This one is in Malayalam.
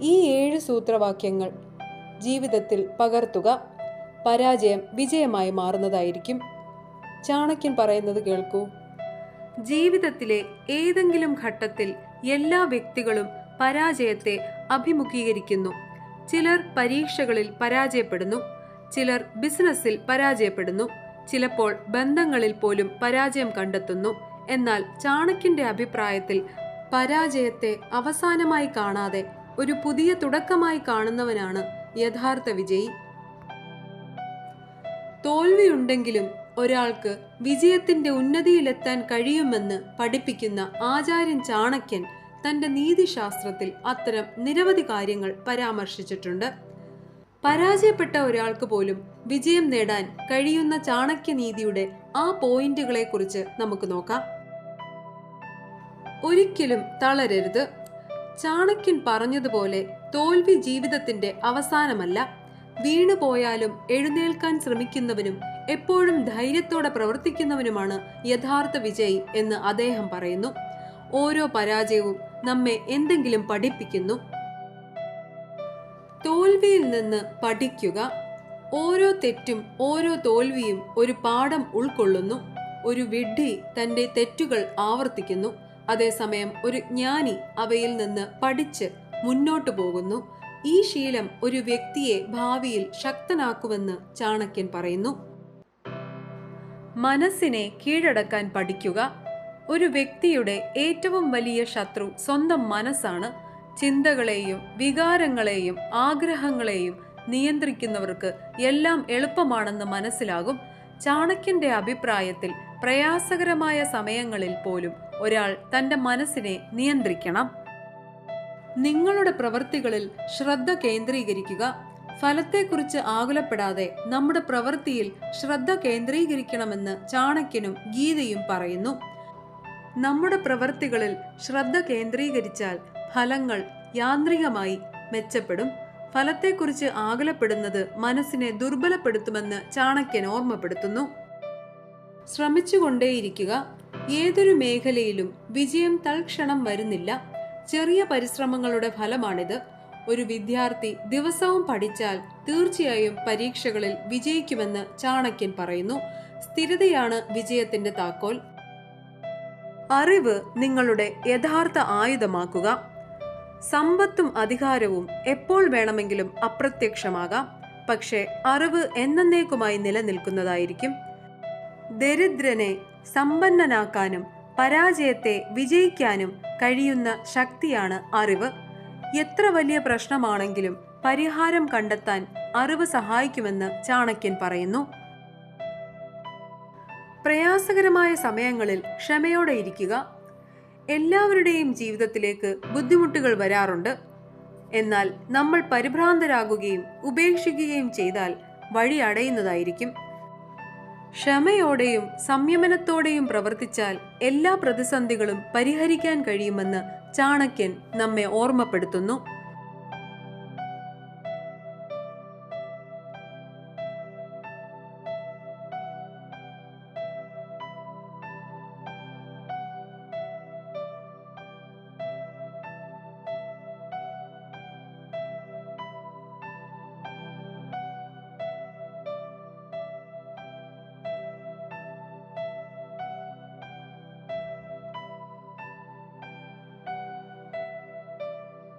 ഈ ഏഴ് സൂത്രവാക്യങ്ങൾ ജീവിതത്തിൽ പകർത്തുക പരാജയം വിജയമായി മാറുന്നതായിരിക്കും. ചാണക്യൻ പറയുന്നത് കേൾക്കൂ. ജീവിതത്തിലെ ഏതെങ്കിലും ഘട്ടത്തിൽ എല്ലാ വ്യക്തികളും പരാജയത്തെ അഭിമുഖീകരിക്കുന്നു. ചിലർ പരീക്ഷകളിൽ പരാജയപ്പെടുന്നു. ചിലർ ബിസിനസ്സിൽ പരാജയപ്പെടുന്നു. ചിലപ്പോൾ ബന്ധങ്ങളിൽ പോലും പരാജയം കണ്ടെത്തുന്നു. എന്നാൽ ചാണക്യന്റെ അഭിപ്രായത്തിൽ പരാജയത്തെ അവസാനമായി കാണാതെ ഒരു പുതിയ തുടക്കമായി കാണുന്നവനാണ് യഥാർത്ഥ വിജയി. തോൽവിയുണ്ടെങ്കിലും ഒരാൾക്ക് വിജയത്തിന്റെ ഉന്നതിയിലെത്താൻ കഴിയുമെന്ന് പഠിപ്പിക്കുന്ന ആചാര്യൻ ചാണക്യൻ തന്റെ നീതിശാസ്ത്രത്തിൽ അത്തരം നിരവധി കാര്യങ്ങൾ പരാമർശിച്ചിട്ടുണ്ട്. പരാജയപ്പെട്ട ഒരാൾക്ക് പോലും വിജയം നേടാൻ കഴിയുന്ന ചാണക്യനീതിയുടെ ആ പോയിന്റുകളെ കുറിച്ച് നമുക്ക് നോക്കാം. ഒരിക്കലും തളരരുത്. ചാണക്യൻ പറഞ്ഞതുപോലെ തോൽവി ജീവിതത്തിന്റെ അവസാനമല്ല. വീണുപോയാലും എഴുന്നേൽക്കാൻ ശ്രമിക്കുന്നവനും എപ്പോഴും ധൈര്യത്തോടെ പ്രവർത്തിക്കുന്നവനുമാണ് യഥാർത്ഥ വിജയി എന്ന് അദ്ദേഹം പറയുന്നു. ഓരോ പരാജയവും നമ്മെ എന്തെങ്കിലും പഠിപ്പിക്കുന്നു. തോൽവിയിൽ നിന്ന് പഠിക്കുക. ഓരോ തെറ്റും ഓരോ തോൽവിയും ഒരു പാഠം ഉൾക്കൊള്ളുന്നു. ഒരു വിഡ്ഢി തന്റെ തെറ്റുകൾ ആവർത്തിക്കുന്നു. അതേസമയം ഒരു ജ്ഞാനി അവയിൽ നിന്ന് പഠിച്ച് മുന്നോട്ടു പോകുന്നു. ഈ ശീലം ഒരു വ്യക്തിയെ ഭാവിയിൽ ശക്തനാക്കുമെന്ന് ചാണക്യൻ പറയുന്നു. മനസ്സിനെ കീഴടക്കാൻ പഠിക്കുക ഒരു വ്യക്തിയുടെ ഏറ്റവും വലിയ ശത്രു സ്വന്തം മനസ്സാണ്. ചിന്തകളെയും വികാരങ്ങളെയും ആഗ്രഹങ്ങളെയും നിയന്ത്രിക്കുന്നവർക്ക് എല്ലാം എളുപ്പമാണെന്ന് മനസ്സിലാകും. ചാണക്യന്റെ അഭിപ്രായത്തിൽ പ്രയാസകരമായ സമയങ്ങളിൽ പോലും ഒരാൾ തന്റെ മനസ്സിനെ നിയന്ത്രിക്കണം. നിങ്ങളുടെ പ്രവൃത്തികളിൽ ശ്രദ്ധ കേന്ദ്രീകരിക്കുക. ഫലത്തെക്കുറിച്ച് ആകുലപ്പെടാതെ നമ്മുടെ പ്രവൃത്തിയിൽ ശ്രദ്ധ കേന്ദ്രീകരിക്കണമെന്ന് ചാണക്യനും ഗീതയും പറയുന്നു. നമ്മുടെ പ്രവൃത്തികളിൽ ശ്രദ്ധ കേന്ദ്രീകരിച്ചാൽ ഫലങ്ങൾ യാന്ത്രികമായി മെച്ചപ്പെടും. ഫലത്തെക്കുറിച്ച് ആകുലപ്പെടുന്നത് മനസ്സിനെ ദുർബലപ്പെടുത്തുമെന്ന് ചാണക്യൻ ഓർമ്മപ്പെടുത്തുന്നു. ശ്രമിച്ചുകൊണ്ടേയിരിക്കുക. ഏതൊരു മേഖലയിലും വിജയം തൽക്ഷണം വരുന്നില്ല. ചെറിയ പരിശ്രമങ്ങളുടെ ഫലമാണിത്. ഒരു വിദ്യാർത്ഥി ദിവസവും പഠിച്ചാൽ തീർച്ചയായും പരീക്ഷകളിൽ വിജയിക്കുമെന്ന് ചാണക്യൻ പറയുന്നു. സ്ഥിരതയാണ് വിജയത്തിന്റെ താക്കോൽ. അറിവ് നിങ്ങളുടെ യഥാർത്ഥ ആയുധമാക്കുക. സമ്പത്തും അധികാരവും എപ്പോൾ വേണമെങ്കിലും അപ്രത്യക്ഷമാകാം. പക്ഷേ അറിവ് എന്നേക്കുമായി നിലനിൽക്കുന്നതായിരിക്കും. ദരിദ്രനെ സമ്പന്നനാക്കാനും പരാജയത്തെ വിജയിക്കാനും കഴിയുന്ന ശക്തിയാണ് അറിവ്. എത്ര വലിയ പ്രശ്നമാണെങ്കിലും പരിഹാരം കണ്ടെത്താൻ അറിവ് സഹായിക്കുമെന്ന് ചാണക്യൻ പറയുന്നു. പ്രയാസകരമായ സമയങ്ങളിൽ ക്ഷമയോടെ ഇരിക്കുക. എല്ലാവരുടെയും ജീവിതത്തിലേക്ക് ബുദ്ധിമുട്ടുകൾ വരാറുണ്ട്. എന്നാൽ നമ്മൾ പരിഭ്രാന്തരാകുകയും ഉപേക്ഷിക്കുകയും ചെയ്താൽ വഴി അടയുന്നതായിരിക്കും ക്ഷമയോടെയും സംയമനത്തോടെയും പ്രവർത്തിച്ചാൽ എല്ലാ പ്രതിസന്ധികളും പരിഹരിക്കാൻ കഴിയുമെന്ന് ചാണക്യൻ നമ്മെ ഓർമ്മപ്പെടുത്തുന്നു